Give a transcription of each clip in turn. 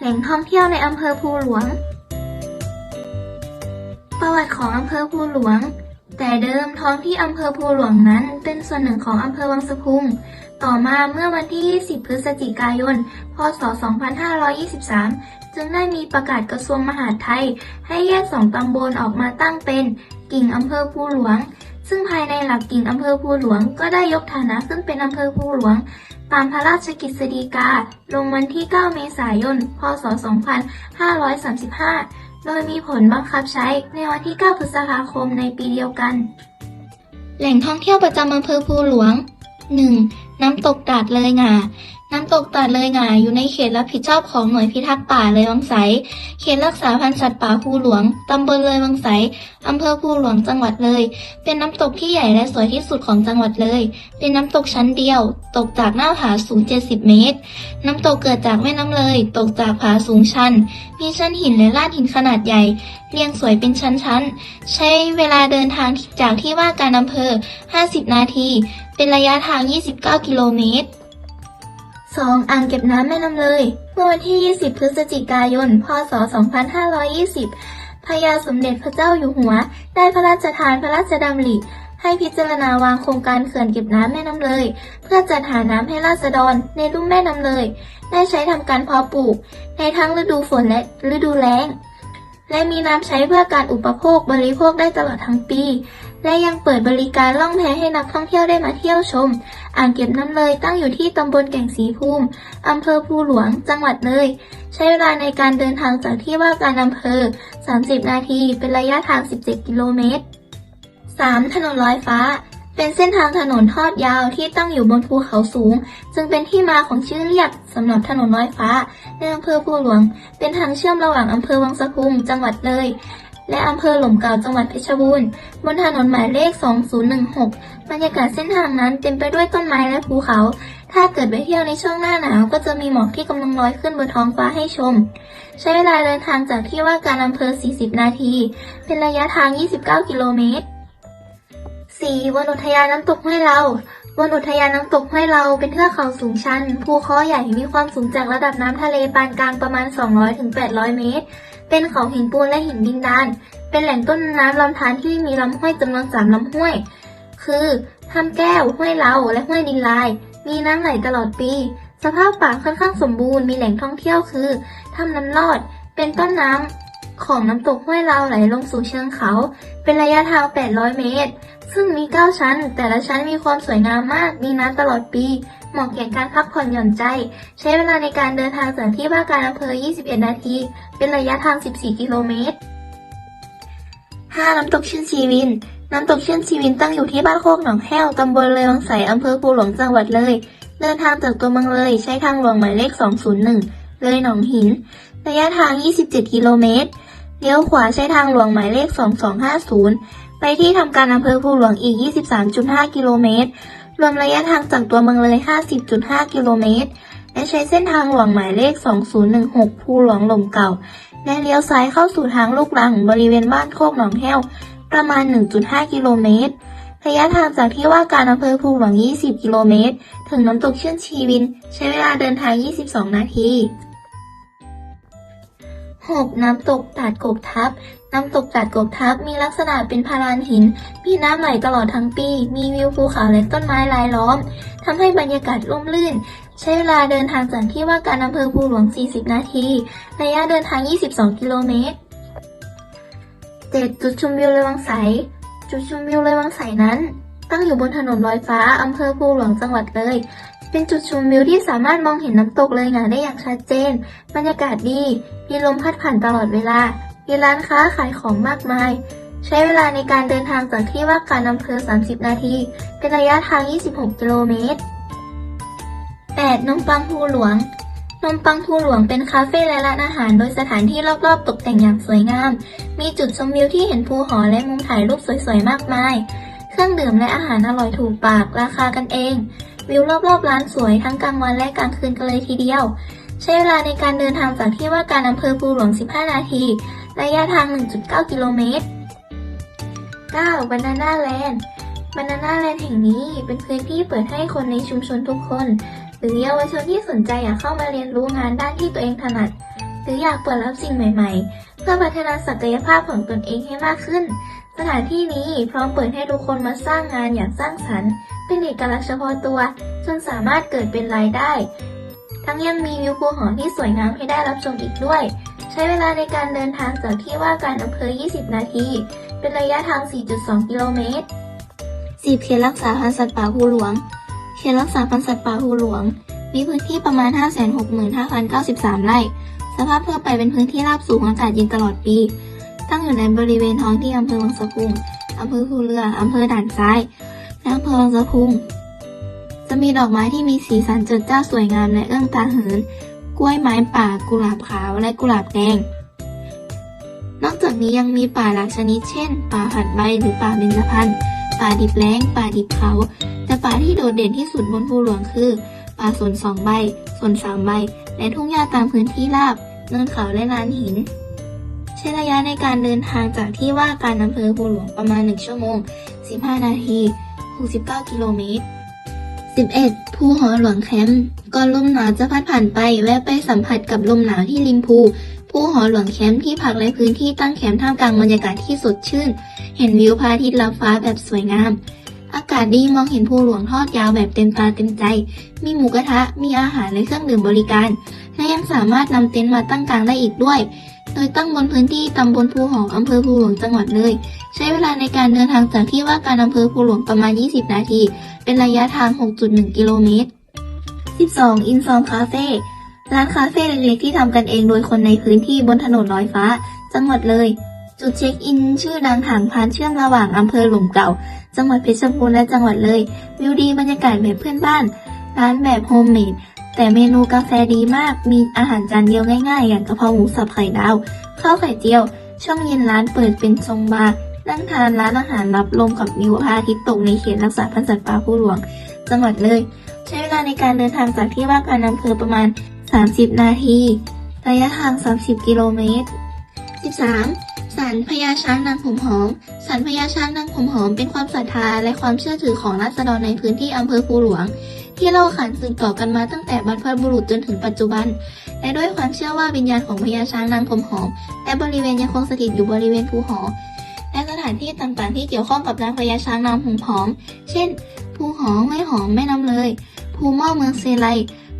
แหล่งท่องเที่ยวในอำเภอภูหลวง ประวัติของอำเภอภูหลวง แต่เดิมท้องที่อำเภอภูหลวงนั้น เป็นส่วนหนึ่งของอำเภอวังสะพุง ต่อมาเมื่อวันที่ 20 พฤศจิกายน พศ 2523 จึงได้มีประกาศกระทรวงมหาดไทย ให้แยกสองตำบลออกมาตั้งเป็นกิ่งอำเภอภูหลวง ซึ่งภายในหลักกิ่งอำเภอภูหลวง ก็ได้ยกฐานะขึ้นเป็นอำเภอภูหลวง ตามพระราชกฤษฎีกา ลงวันที่ 9 เมษายน พศ 2535 โดยมีผลบังคับใช้ในวันที่ 9 พฤษภาคมในปีเดียวกัน แหล่งท่องเที่ยวประจำอำเภอภูหลวง 1. น้ำตกตาดเลยงา น้ำตกตาดเลยหงาอยู่ในเขตรับผิดชอบของหน่วยพิทักษ์ป่าเลยวังไส เขตรักษาพันธุ์สัตว์ป่าภูหลวง ตำบลเลยวังไส อำเภอภูหลวงจังหวัดเลย เป็นน้ำตกที่ใหญ่และสวยที่สุดของจังหวัดเลย เป็นน้ำตกชั้นเดียว ตกจากหน้าผาสูง 70 เมตร น้ำตกเกิดจากแม่น้ำเลย ตกจากผาสูงชัน มีชั้นหินและลาดหินขนาดใหญ่ เรียงสวยเป็นชั้นๆ ใช้เวลาเดินทางจากที่ว่าการอำเภอ 50 นาที เป็นระยะทาง 29 กิโลเมตร 2. อ่างเก็บน้ำแม่น้ำเลย เมื่อวันที่ 20 พฤศจิกายน พศ 2520 พระยาสมเด็จพระเจ้าอยู่หัว ได้พระราชทานพระราชดำริให้พิจารณาวางโครงการเขื่อนเก็บน้ำแม่น้ำเลย เพื่อจัดหาน้ำให้ราษฎรในลุ่มแม่น้ำเลย ได้ใช้ทำการเพาะปลูก ในทั้งฤดูฝนและฤดูแล้ง และมีน้ำใช้เพื่อการอุปโภคบริโภคได้ตลอดทั้งปี และยังเปิดบริการล่องแพให้นักท่องเที่ยวได้มาเที่ยวชม อ่างเก็บน้ำเลยตั้งอยู่ที่ตำบลแก่งสีภูมิอำเภอภูหลวง จังหวัดเลย ใช้เวลาในการเดินทางจากที่ว่าการอำเภอ 30 นาที เป็นระยะทาง 17 กิโลเมตร 3. ถนนลอยฟ้า เป็นเส้นทางถนนทอดยาวที่ตั้งอยู่บนภูเขาสูง จึงเป็นที่มาของชื่อเรียกสำหรับถนนลอยฟ้าในอำเภอภูหลวง เป็นทางเชื่อมระหว่างอำเภอวังสะพุงจังหวัดเลย และอำเภอหล่มเก่าจังหวัดเพชรบูรณ์บนถนนหมายเลข 2016 บรรยากาศเส้นทางนั้นเต็มไปด้วยต้นไม้และภูเขา ถ้าเกิดไปเที่ยวในช่วงหน้าหนาว ก็จะมีหมอกที่กำลังลอยขึ้นบนท้องฟ้าให้ชม ใช้เวลาเดินทางจากที่ว่าการอำเภอ 40 นาที เป็นระยะทาง 29 กิโลเมตร 4. วนอุทยานน้ำตกห้วยเราวนอุทยานน้ำตกห้วยเราเป็นเทือกเขาสูงชัน ภูเขาใหญ่มีความสูงจากระดับน้ำทะเลปานกลางประมาณ 200-800 เมตร เป็นเขาหินปูนและหินดินดาน เป็นแหล่งต้นน้ำลำธารที่มีลำห้วยจำนวนสามลำห้วย คือถ้ำแก้ว ห้วยเลาและห้วยดินลาย มีน้ำไหลตลอดปี สภาพป่าค่อนข้างสมบูรณ์ มีแหล่งท่องเที่ยวคือถ้ำน้ำลอด เป็นต้นน้ำของน้ำตกห้วยเลาไหลลงสู่เชิงเขา เป็นระยะทาง 800 เมตร ซึ่งมี 9 ชั้น แต่ละชั้นมีความสวยงามมาก มีน้ำตลอดปี เหมาะแก่การพักผ่อนหย่อนใจ ใช้เวลาในการเดินทางจากที่ว่าการอำเภอ 21 นาที เป็นระยะทาง 14 กิโลเมตร 5. น้ำตกชื่นชีวิน น้ำตกชื่นชีวินตั้งอยู่ที่บ้านโคกหนองแห้ว ตำบลเลยวังใสอำเภอภูหลวงจังหวัดเลย เดินทางจากตัวเมืองเลย ใช้ทางหลวงหมายเลข 201 เลยหนองหิน ระยะทาง 27 กิโลเมตร เลี้ยวขวาใช้ทางหลวงหมายเลข 2250 ไปที่ทำการอำเภอภูหลวงอีก 23.5 กิโลเมตร รวมระยะทางจากตัวเมืองเลย 50.5 กิโลเมตร และใช้เส้นทางหลวงหมายเลข 2016 ภูหลวงหล่มเก่า และเลี้ยวซ้ายเข้าสู่ทางลูกรังบริเวณบ้านโคกหนองแห้ว ประมาณ 1.5 กิโลเมตร ระยะทางจากที่ว่าการอำเภอภูหลวง 20 กิโลเมตร ถึงน้ำตกเชื่อนชีวิน ใช้เวลาเดินทาง 22 นาที 6. น้ำตกตาดกบทับ น้ำตกตาดกบทับมีลักษณะเป็นพารานหิน มีน้ำไหลตลอดทั้งปี มีวิวภูเขาและต้นไม้รายล้อมทำให้บรรยากาศร่มรื่น ใช้เวลาเดินทางจากที่ว่าการอำเภอภูหลวง 40 นาที ระยะเดินทาง 22 กิโลเมตร 7. จุดชมวิวเลยวังใสจุดชมวิวเลยวังใสนั้น ตั้งอยู่บนถนนลอยฟ้าอำเภอภูหลวงจังหวัดเลย เป็นจุดชมวิวที่สามารถมองเห็นน้ำตกเลยงาได้อย่างชัดเจน บรรยากาศดี มีลมพัดผ่านตลอดเวลา มีร้านค้าขายของมากมาย ใช้เวลาในการเดินทางจากที่ว่าการอำเภอ 30 นาที เป็นระยะทาง 26 กิโลเมตร 8. นมปังภูหลวง นมปังภูหลวงเป็นคาเฟ่และร้านอาหาร โดยสถานที่รอบๆ ตกแต่งอย่างสวยงาม มีจุดชมวิวที่เห็นภูหอและมุมถ่ายรูปสวยๆ มากมาย เครื่องดื่มและอาหารอร่อยถูกปาก ราคากันเอง วิวรอบๆ ร้านสวยทั้งกลางวันและกลางคืนกันเลยทีเดียว ใช้เวลาในการเดินทางจากที่ว่าการอำเภอภูหลวง 15 นาที ระยะทาง 1.9 กิโลเมตร 9. Banana Land Banana Land แห่งนี้เป็นพื้นที่เปิดให้คนในชุมชนทุกคน หรือเยาวชนที่สนใจอยากเข้ามาเรียนรู้งานด้านที่ตัวเองถนัด หรืออยากเปิดรับสิ่งใหม่ ๆ เพื่อพัฒนาศักยภาพของตนเองให้มากขึ้น สถานที่นี้พร้อมเปิดให้ทุกคนมาสร้างงานอย่างสร้างสรรค์ เป็นเอกลักษณ์เฉพาะตัว จนสามารถเกิดเป็นรายได้ ทั้งยังมีวิวภูหอที่สวยงามให้ได้รับชมอีกด้วย ใช้เวลาในการเดินทางจากที่ว่าการอำเภอ 20 นาที เป็นระยะทาง 4.2 กิโลเมตร10เขตรักษาพันธุ์สัตว์ป่าภูหลวง เขตรักษาพันธุ์สัตว์ป่าภูหลวง มีพื้นที่ประมาณ 565,093 ไร่ สภาพทั่วไปเป็นพื้นที่ราบสูงอากาศเย็นตลอดปี ตั้งอยู่ในบริเวณท้องที่อำเภอวังสะพุงอำเภอภูเรืออำเภอด่านซ้ายและอำเภอวังสะพุง จะมีดอกไม้ที่มีสีสันเจิดจ้าสวยงามและเอื้องตาเหิน กล้วยไม้ป่า กุหลาบขาวและกุหลาบแดง นอกจากนี้ยังมีป่าหลายชนิดเช่น ป่าผัดใบหรือป่าเบญจพรรณ ป่าดิบแล้ง ป่าดิบเขา แต่ป่าที่โดดเด่นที่สุดบนภูหลวงคือ ป่าสนสองใบ สนสามใบ และทุ่งหญ้าตามพื้นที่ราบ เนินเขาและลานหินใช้ระยะในการเดินทางจากที่ว่าการอำเภอภูหลวงประมาณ 1 ชั่วโมง 15 นาที 69 กิโลเมตร 11. ภูหอหลวงแคมป์ก่อนลมหนาวจะพัดผ่านไป แวะไปสัมผัสกับลมหนาวที่ริมภูภูหอหลวงแคมป์ที่พักและพื้นที่ตั้งแคมป์ท่ามกลางบรรยากาศที่สดชื่น เห็นวิวพระอาทิตย์ลับฟ้าแบบสวยงาม อากาศดีมองเห็นภูหลวงทอดยาวแบบเต็มตาเต็มใจ มีหมูกระทะ มีอาหารและเครื่องดื่มบริการ และยังสามารถนำเต็นท์มาตั้งกลางได้อีกด้วย โดยตั้งบนพื้นที่ตำบลภูหออำเภอภูหลวงจังหวัดเลย ใช้เวลาในการเดินทางจากที่ว่าการอำเภอภูหลวงประมาณ 20 นาที เป็นระยะทาง 6.1 กิโลเมตร 12. อินซอมคาเฟ่ร้านคาเฟ่เล็กๆที่ทำกันเองโดยคนในพื้นที่บนถนนลอยฟ้า จังหวัดเลย จุดเช็คอิน ชื่อดังทางพานเชื่อมระหว่างอำเภอหลุมเก่า จังหวัดเพชรบูรณ์และจังหวัดเลย วิวดีบรรยากาศแบบเพื่อนบ้าน ร้านแบบโฮมเมด แต่เมนูกาแฟดีมาก มีอาหารจานเดียวง่ายๆ อย่างกะเพราหมูสับไข่ดาว ข้าวไข่เจียว ช่วงเย็นร้านเปิดเป็นทรงบาร์ นั่งทานร้านอาหารรับลมกับวิวพระอาทิตย์ตกในเขตรักษาพันธุ์สัตว์ป่าผู้หลวง จังหวัดเลย ใช้เวลาในการเดินทางจากที่ว่าการอำเภอประมาณ 30 นาที ระยะทาง 30 กิโลเมตร 13. ศาลพญาช้างนางผมหอมศาลพญาช้างนางผมหอมเป็นความศรัทธาและความเชื่อถือของราษฎรในพื้นที่อำเภอภูหลวง ที่เล่าขานสืบต่อกันมาตั้งแต่บรรพบุรุษจนถึงปัจจุบัน และด้วยความเชื่อว่าวิญญาณของพญาช้างนางผมหอมและบริเวณยังคงสถิตอยู่บริเวณภูหอและสถานที่ต่างๆที่เกี่ยวข้องกับนางพญาช้างนางผมหอม เช่น ภูหอห้วยหอมแม่น้ำเลย ภูหม้อเมืองเซไล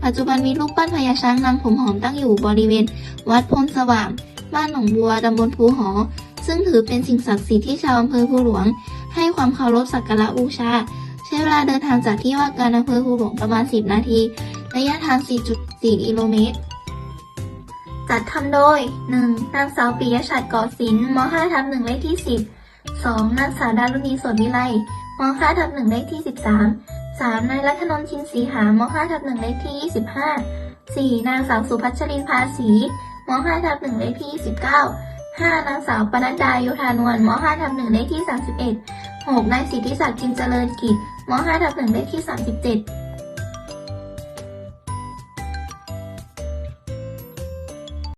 ปัจจุบันมีรูปปั้นพญาช้างนางผมหอมตั้งอยู่บริเวณ วัดพลสว่าง บ้านหนองบัวตำบลภูหอซึ่งถือเป็นสิ่งศักดิ์สิทธิ์ที่ชาวอำเภอภูหลวง ให้ความเคารพสักการะบูชา ใช้เวลาเดินทางจากที่ว่าการอำเภอภูหลวงประมาณ 10 นาที ระยะทาง 4.4 กิโลเมตร จัดทำโดย 1. นางสาวปิยชัดก่อศิลป์ม 5 ทับ1เลขที่ 10 2. นางสาวดารุณีสดวิไลม 5 ทับ1เลขที่ 13 3. นายรัตนนท์ชินสีหาม5ทับ1เลขที่ 25 4. นางสาวสุพัชรินภาษีม5ทับ1เลขที่ 29 5. นางสาวปนัดดายุธานวลม5ทับ1เลขที่ 31 6. นายสิทธิศักดิ์จินเจริญกิจ ม5ทับ1เลขที่ 37